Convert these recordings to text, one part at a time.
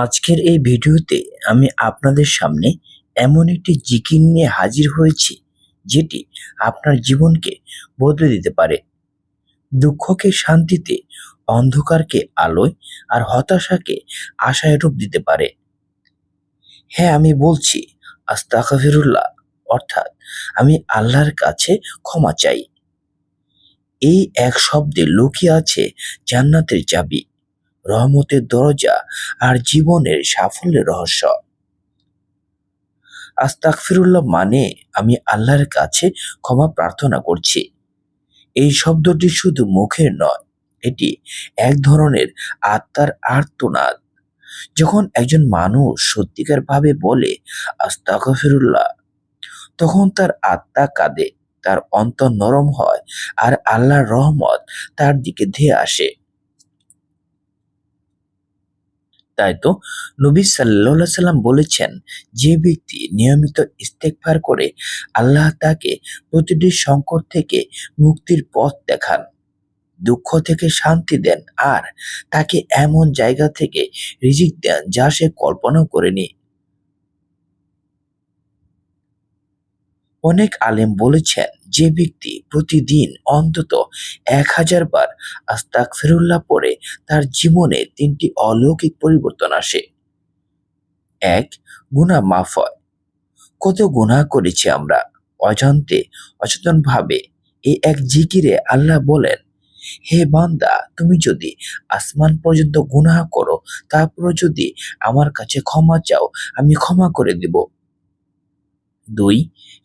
আজকের এই ভিডিওতে আমি আপনাদের সামনে এমন একটি জিকির নিয়ে হাজির হয়েছি, যেটি আপনার জীবনকে বদলে দিতে পারে। দুঃখকে শান্তিতে, অন্ধকারকে আলোয় আর হতাশাকে আশায় রূপ দিতে পারে। হ্যাঁ আমি বলছি, আস্তাগফিরুল্লাহ, অর্থাৎ আমি আল্লাহর কাছে ক্ষমা চাই। এই এক শব্দে লুকিয়ে আছে জান্নাতের চাবি। রহমতের দরজা আর জীবনের সাফল্যের রহস্য। আস্তাগফিরুল্লাহ মানে আমি আল্লাহর কাছে ক্ষমা প্রার্থনা করছি। এই শব্দটি শুধু মুখের নয়, এটি এক ধরনের আত্মার আর্তনাদ। যখন একজন মানুষ সত্যিকার ভাবে বলে আস্তাগফিরুল্লাহ, তখন তার আত্মা কাঁদে, তার অন্তর নরম হয় আর আল্লাহর রহমত তার দিকে ধেয়ে আসে। তাই তো? নবী সাল্লা সাল্লাম বলেছেন, যে ব্যক্তি নিয়মিত ইস্তেকফার করে আল্লাহ তাকে প্রতিটি সংকট থেকে মুক্তির পথ দেখান, দুঃখ থেকে শান্তি দেন, আর তাকে এমন জায়গা থেকে রিজিক দেন যা সে কল্পনাও করেনি। অনেক আলেম বলেছেন যে ব্যক্তি প্রতিদিন অন্তত এক হাজার বার আস্তাক ফিরুল্লাহ পড়ে, তার জীবনে তিনটি অলৌকিক পরিবর্তন আসে। এক গুণা মাফ হয়। কত গুণা করেছি আমরা অজান্তে অচেতন ভাবে এই এক জিকিরে আল্লাহ বলেন, হে বান্দা, তুমি যদি আসমান পর্যন্ত গুনাহ করো তারপর যদি আমার কাছে ক্ষমা চাও, আমি ক্ষমা করে দেব। দুই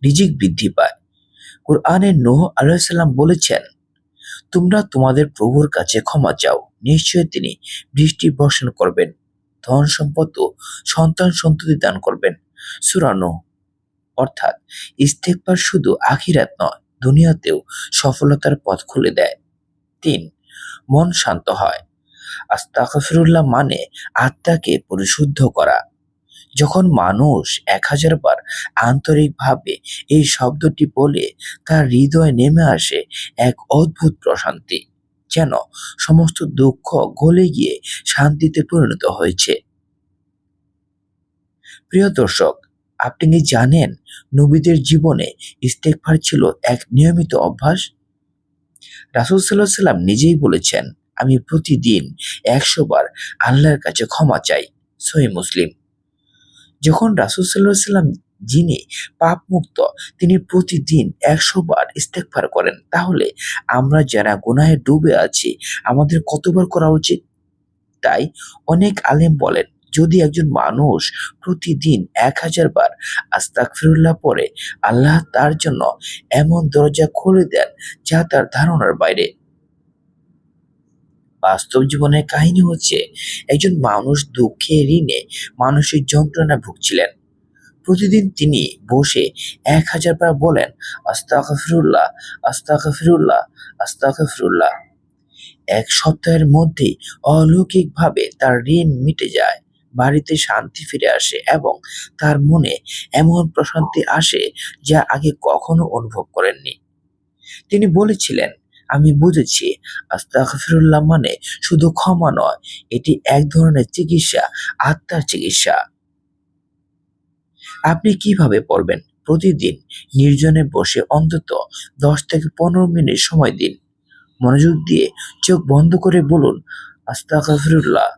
রিজিক বৃদ্ধি পায়। কোরআনে নোহ আলাইসাল্লাম বলেছেন, তোমরা তোমাদের প্রভুর কাছে ক্ষমা চাও। নিশ্চয় তিনি বৃষ্টি বর্ষণ করবেন, ধন সম্পদ ও সন্তান সন্ততি দান করবেন। সুরানো অর্থাৎ ইস্তেকবার শুধু আখিরাত নয়, দুনিয়াতেও সফলতার পথ খুলে দেয়। তিন, মন শান্ত হয়। আস্তাগফিরুল্লাহ মানে আত্মাকে পরিশুদ্ধ করা। যখন মানুষ এক হাজার বার আন্তরিকভাবে এই শব্দটি বলে, তার হৃদয়ে নেমে আসে এক অদ্ভুত প্রশান্তি, যেন সমস্ত দুঃখ গলে গিয়ে শান্তিতে পরিণত হয়েছে। প্রিয় দর্শক, আপনি কি জানেন নবীদের জীবনে ইস্তেকফার ছিল এক নিয়মিত অভ্যাস? রাসুল সাল্লাহ সাল্লাম নিজেই বলেছেন, আমি প্রতিদিন একশো বার আল্লাহর কাছে ক্ষমা চাই। সহি মুসলিম। যখন রাসুল সাল্লাহ সাল্লাম যিনি পাপ মুক্ত তিনি প্রতিদিন একশো বার ইস্তেকফার করেন। তাহলে আমরা যারা গুনাহে ডুবে আছি, আমাদের কতবার করা উচিত? তাই অনেক আলেম বলেন, যদি একজন মানুষ প্রতিদিন এক হাজার বার আস্তাক ফিরুল্লাহ পরে আল্লাহ তার জন্য এমন দরজা খুলে দেন যা তার ধারণার বাইরে। বাস্তব জীবনের কাহিনী হচ্ছে একজন মানুষ দুঃখে ঋণে মানুষের যন্ত্রণা ভুগছিলেন। প্রতিদিন তিনি বসে এক হাজার বার বলেন, আস্তাগফিরুল্লাহ আস্তাগফিরুল্লাহ আস্তাগফিরুল্লাহ। এক সপ্তাহের মধ্যেই অলৌকিকভাবে তার ঋণ মিটে যায়, বাড়িতে শান্তি ফিরে আসে এবং তার মনে এমন প্রশান্তি আসে যা আগে কখনো অনুভব করেননি। তিনি বলেছিলেন আমি বুঝেছি, আস্তাগফিরুল্লাহ মানে শুধু ক্ষমা নয়, এটি এক ধরনের চিকিৎসা, আত্মার চিকিৎসা। আপনি কীভাবে পড়বেন? প্রতিদিন নির্জনে বসে অন্তত দশ থেকে পনেরো মিনিট সময় দিন। মনোযোগ দিয়ে চোখ বন্ধ করে বলুন, আস্তাগফিরুল্লাহ।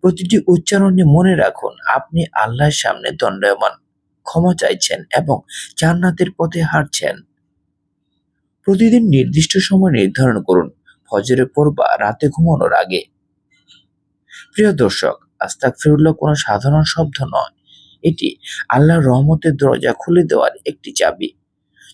প্রতিটি উচ্চারণে মনে রাখুন, আপনি আল্লাহর সামনে দণ্ডায়মান। ক্ষমা চাইছেন এবং জান্নাতের পথে হাঁটছেন। প্রতিদিন নির্দিষ্ট সময় নির্ধারণ করুন। ফজরের পর বা রাতে ঘুমানোর আগে। প্রিয় দর্শক আস্তাক ফিরুল্লাহ কোনো সাধারণ শব্দ নয়। এটি আল্লাহর রহমতের দরজা খুলে দেওয়ার একটি চাবি।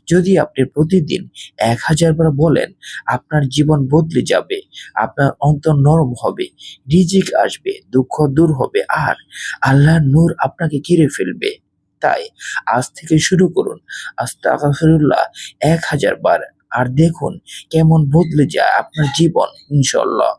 যদি আপনি প্রতিদিন এক হাজার বার বলেন, আপনার জীবন বদলে যাবে, আপনার অন্তর নরম হবে, রিজিক আসবে, দুঃখ দূর হবে, আর আল্লাহর নূর আপনাকে ঘিরে ফেলবে। তাই আজ থেকে শুরু করুন। আস্তাগফিরুল্লাহ এক হাজার বার আর দেখুন কেমন বদলে যায় আপনার জীবন ইনশাল্লাহ